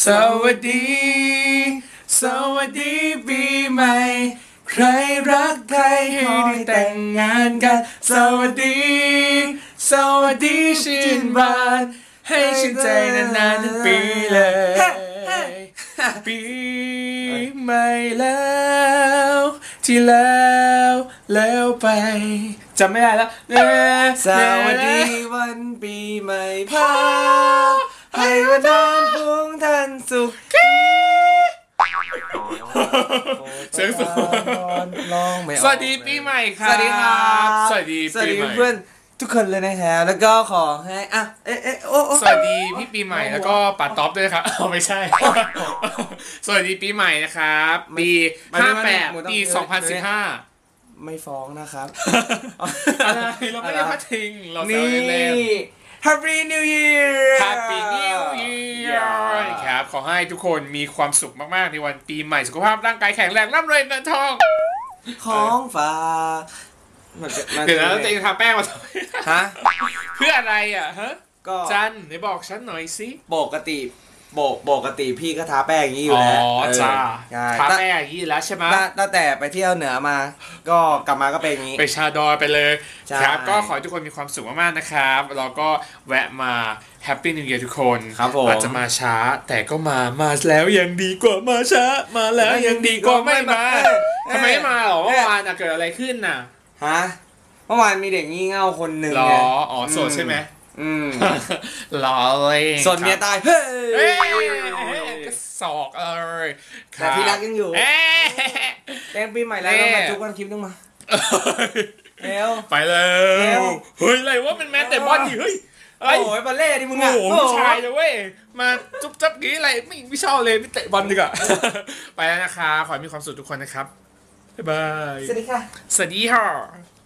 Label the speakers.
Speaker 1: สวัสดี สวัสดีปีใหม่ ใครรักใครให้ได้แต่งงานกัน สวัสดี สวัสดีชื่นบาน ให้ชื่นใจนานๆทั้งปีเลย ปีใหม่แล้ว ที่แล้วแล้วไปจำไม่ได้แล้ว
Speaker 2: สวัสดีวันปีใหม่พาให้วันทานพวงท่าน สุข
Speaker 1: เสียงสูง
Speaker 2: ลองไม่ออก
Speaker 1: สวัสดีปีใหม่ครับ
Speaker 2: สวัสดีครับ
Speaker 1: สวัสดี
Speaker 2: สวัส
Speaker 1: ปี
Speaker 2: ดี
Speaker 1: ใหม่
Speaker 2: เพื่อนทุกคนเลยนะครับแล้วก็ขอให้อะเอ๊ะเอ๊ะโอ้โอ้
Speaker 1: สวัสดีพี่ปีใหม่แล้วก็ปัดท็อปด้วยนะครับเอาไม่ใช่ สวัสดีปีใหม่นะครับปีห้าแปดปีสองพันสิบห้า
Speaker 2: ไม่ฟ้องนะครับ
Speaker 1: อะไรเราไม่ได้พัดทิ้งเราแซว
Speaker 2: นี่
Speaker 1: เล่น
Speaker 2: Happy New Year
Speaker 1: Happy New Year ครับ ขอให้ทุกคนมีความสุขมากๆ ในวันปีใหม่สุขภาพร่างกายแข็งแรงร่ำรวยเงินทอง
Speaker 2: ของฝากมันจะมัน
Speaker 1: เดี๋ยวนะแล้วตัวเองทาแป้งมาทำไม
Speaker 2: ฮะ
Speaker 1: เพื่ออะไรอะฮะ
Speaker 2: ก็
Speaker 1: จันไหนบอกฉันหน่อยสิ
Speaker 2: ปกติ ปกปกติพี่ก็ทาแป้งอย่างนี้อยู่
Speaker 1: อ๋อ
Speaker 2: แล้ว
Speaker 1: จ้า
Speaker 2: ใช่
Speaker 1: ทา
Speaker 2: ตั้ง
Speaker 1: แป้งอย่างนี้อยู่แล้วใช่ไหม
Speaker 2: ตั้งตั้งแต่ไปเที่ยวเหนือมา ก็กลับมาก็เป็นอย่างนี้
Speaker 1: ไปชาดอยไปเลย
Speaker 2: ใช่
Speaker 1: ครับก็ขอให้ทุกคนมีความสุขมากๆนะครับ เราก็แวะมาแฮปปี้นิว e a ยทุกคน
Speaker 2: ครับผม
Speaker 1: อาจจะมาช้าแต่ก็มามาแล้วยังดีกว่ามาช้า มาแล้วยังดีกว่าไม่มา
Speaker 2: เอ้ย
Speaker 1: ทำไมไม่มาหรอ
Speaker 2: เอ้
Speaker 1: เมื่
Speaker 2: ย
Speaker 1: อวานอะเกิดอะไรขึ้นน่ะ
Speaker 2: ฮะเมื่อวานมีเด็กงี่เง่าคนหนึ่ง
Speaker 1: หรอ
Speaker 2: ไง
Speaker 1: อ๋อโสดใช่ไหม
Speaker 2: อืม
Speaker 1: หรอเลย
Speaker 2: ส่วนเมียตาย เฮ้
Speaker 1: เอ้ย
Speaker 2: ย
Speaker 1: กระสอกเอ้ย
Speaker 2: แต่ที่รักยังอยู่
Speaker 1: เอ้ย
Speaker 2: แกงปีใหม่แล้ว
Speaker 1: เน่
Speaker 2: ต้องมาจุกวันคลิปต้องมาเร็ว
Speaker 1: ไปแล้
Speaker 2: เร็
Speaker 1: ว
Speaker 2: ว
Speaker 1: เฮ้ยอะไรวะมันแมนแต่บอลดิเฮ้ยอะไร
Speaker 2: โอ้ยบอลเล่ดิมึง
Speaker 1: โอ้
Speaker 2: อะ
Speaker 1: โหผู้ชายเลยเว้ยมาจุ๊บจับกี้อะไรไม่ไม่ชอบเลยไม่เตะบอลดีกว่าไปแล้วนะคะ ขอให้มีความสุขทุกคนนะครับบ๊ายบาย
Speaker 2: สวัสดีค่ะ
Speaker 1: สวัสดีค่ะ